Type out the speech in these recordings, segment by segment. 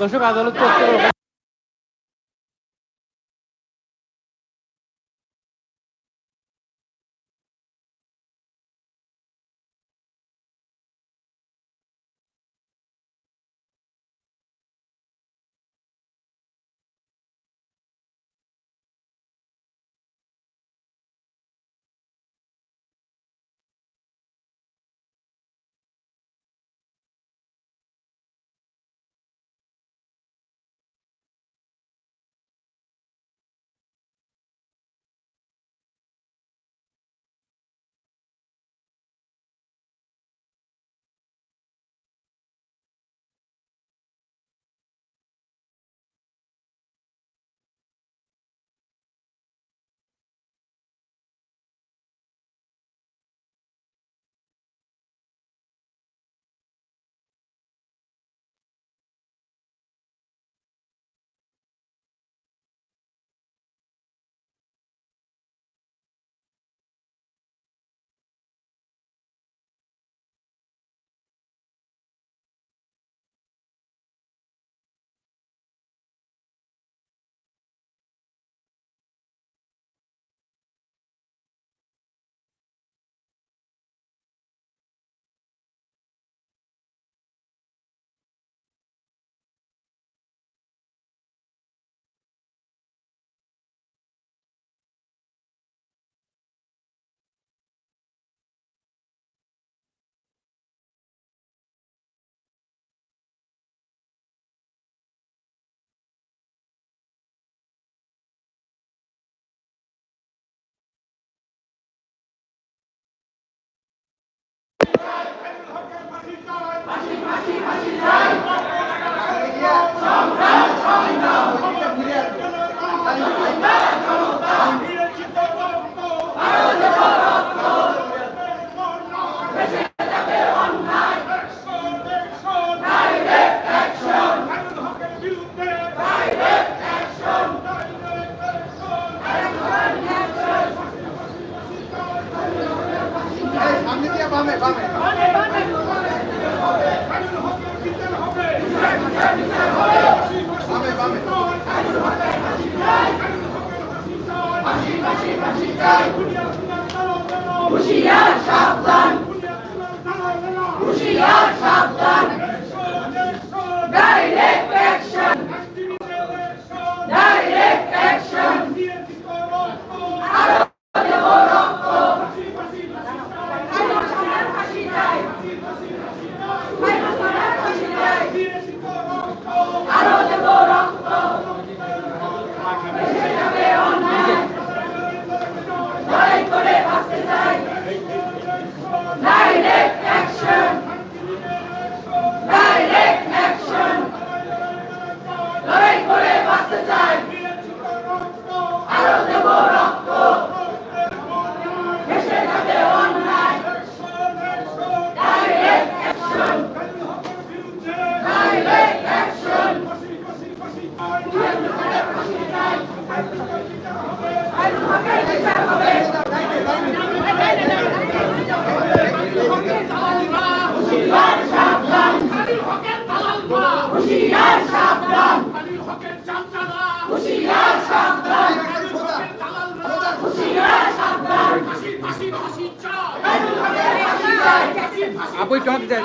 দর্শক আদালত চত্বর Ba mẹ. আপনি চমক যায়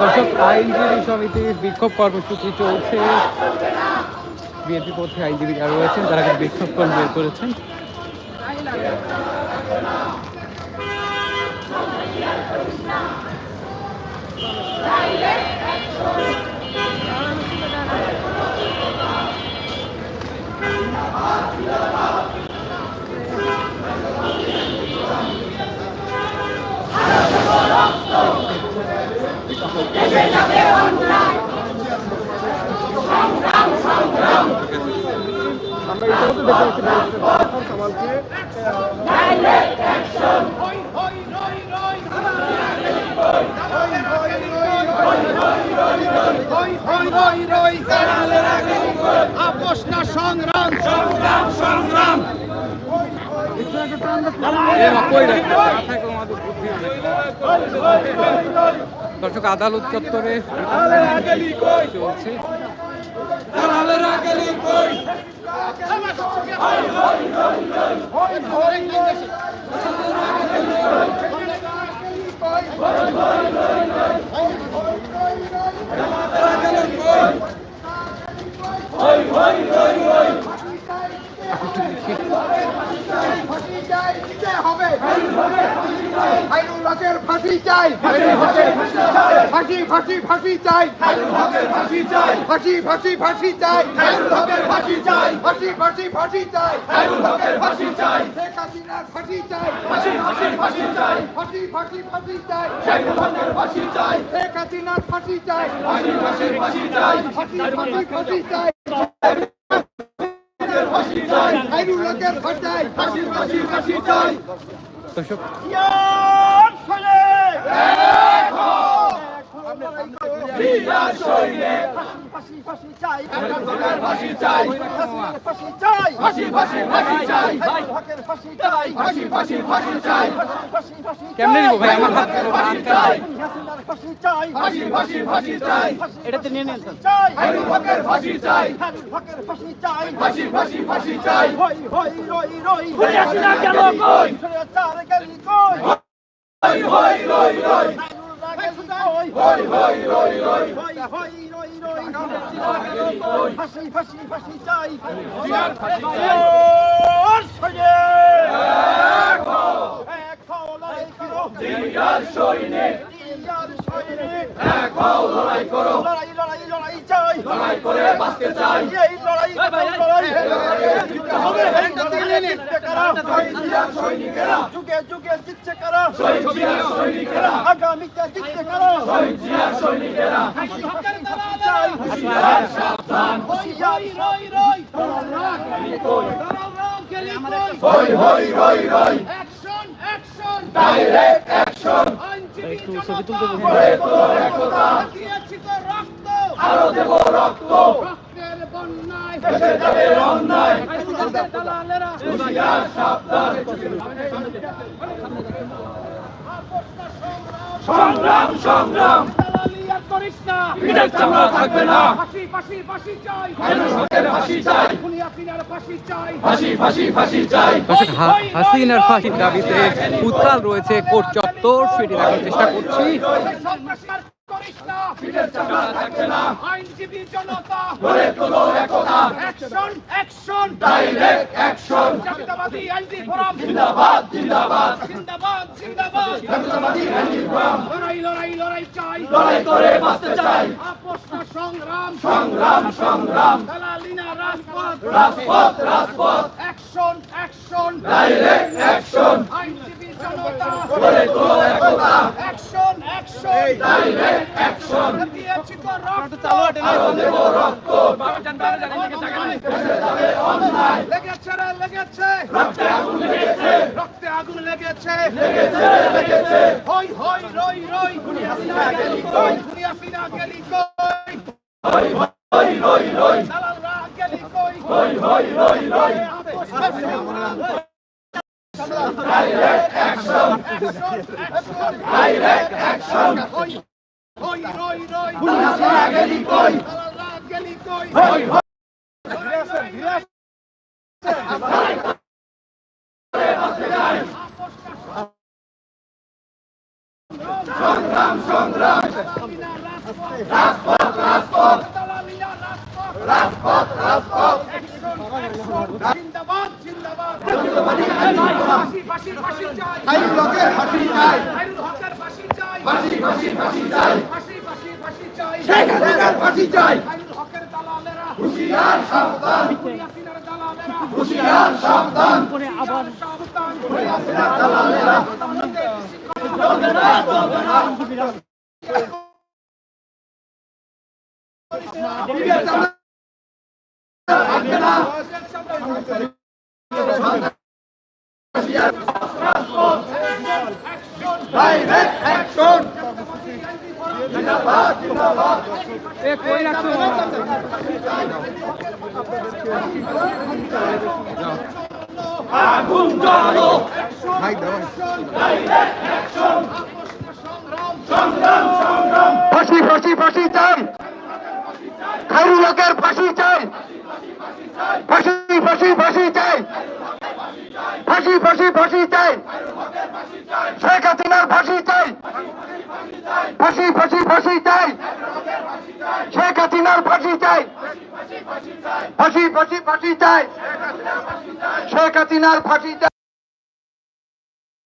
দর্শক, আইনজীবী সমিতির বিক্ষোভ কর্মসূচি চলছে। বিএনপি পক্ষে আইনজীবী যারা রয়েছেন তারা কিন্তু বিক্ষোভ কর্ম বের করেছেন আপোষ না সংগ্রাম সংগ্রাম সংগ্রাম কই রে? দর্শক আদালত চত্বরে চলছে। ফাঁসি চাই দিতে হবে হাইরুল হকের ফাঁসি চাই ফাঁসি ফাঁসি ফাঁসি চাই ফাঁসি চাই ফাঁসি ফাঁসি ফাঁসি চাই ফাঁসি চাই ফাঁসি ফাঁসি ফাঁসি চাই ফাঁসি চাই শেখ হাসিনার ফাঁসি চাই ফাঁসি ফাঁসি ফাঁসি চাই ফাঁসি ফাঁসি ফাঁসি চাই ফাঁসি চাই শেখ হাসিনার ফাঁসি চাই ফাঁসি ফাঁসি ফাঁসি চাই ফাঁসি ফাঁসি ফাঁসি চাই হাইরুল হকের ফাঁসি চাই ফাঁসি ফাঁসি ফাঁসি চাই দর্শক কেমনে নিবো ভাই আমার কাটাই। এটাতে নিয়ে নেন স্যার। ফাঁসি ফাঁসি ফাঁসি চাই লড়াই লড়াই লড়াই চাই লড়াই করে বাঁচতে চাই। এই লড়াই লড়াই হবে সৈনিকেরা যুগে যুগে জিতছে কারা? সৈনিকেরা আগামীতে জিতছে কারা? সৈনিকেরা চাই। সাবধান। রই রই হই হই রই রই অ্যাকশন অ্যাকশন ডাইরেক্ট অ্যাকশন একটু ছবি তুলতে আরও দেব রক্ত। সংগ্রাম সংগ্রাম। করিস না। পিঠের চামড়া থাকবে না। ফাঁসি ফাঁসি ফাঁসি চাই। ফাঁসি চাই। খুনিয়া ফাঁসি চাই। ফাঁসি ফাঁসি ফাঁসি চাই। হাসিনার ফাঁসির দাবিতে উত্তাল রয়েছে কোর্ট চত্বর। সেটি দেখার চেষ্টা করছি। করিস না পিঠের চামড়া থাকবে না। আইনজীবী জনতা। গড়ে তোলো একতা। অ্যাকশন অ্যাকশন ডাইরেক্ট অ্যাকশন জাতীয়তাবাদী আইনজীবী ফোরাম। জিন্দাবাদ জিন্দাবাদ। জিন্দাবাদ জিন্দাবাদ। জাতীয়তাবাদী আইনজীবী ফোরাম। লড়াই লড়াই লড়াই চাই। লড়াই করে বাঁচতে চাই। আপোষ সংগ্রাম। সংগ্রাম সংগ্রাম। দালালিনা রাজপথ। রাজপথ রাজপথ। অ্যাকশন অ্যাকশন ডাইরেক্ট অ্যাকশন আইনজীবী জনতা। গড়ে তোলো একতা। অ্যাকশন অ্যাকশন অ্যাকশন দিয়েছি তো রক্ত আগুন লেগেছে লেগেছে লেগেছে হই হই রই রই গেলি কই দুনিয়া সিনা গেলি কই হই হই রই রই দালালরা গেলি কই হই হই রই রই ডাইরেক্ট অ্যাকশন ডাইরেক্ট অ্যাকশন হই হই রই রই দুনিয়া সিনা গেলি কই গেলি কই হই হই সংগ্রাম সংগ্রাম রাজপথ রাজপথ রাজপথ রাজপথ জিন্দাবাদ জিন্দাবাদ ফাঁসি ফাঁসি ফাঁসি চাই ফাঁসি চাই ফাঁসি ফাঁসি ফাঁসি চাই ফাঁসি ফাঁসি ফাঁসি চাই শেখ হাসিনার ফাঁসি চাই হুশিয়ার সাবধান হুশিয়ার সাবধান থাকবে না ডাইরেক্ট অ্যাকশন জিন্দাবাদ জিন্দাবাদ এ কই রাখছো আগুন জ্বালো সংগ্রাম সংগ্রাম ফাঁসি ফাঁসি ফাঁসি চাই খাইরুল হকের ফাঁসি চাই ফাঁসি ফাঁসি ফাঁসি চাই ফাঁসি ফাঁসি ফাঁসি চাই। শেখ হাসিনার ফাঁসি চাই। ফাঁসি ফাঁসি ফাঁসি চাই। শেখ হাসিনার ফাঁসি চাই। ফাঁসি ফাঁসি ফাঁসি চাই। শেখ হাসিনার ফাঁসি চাই।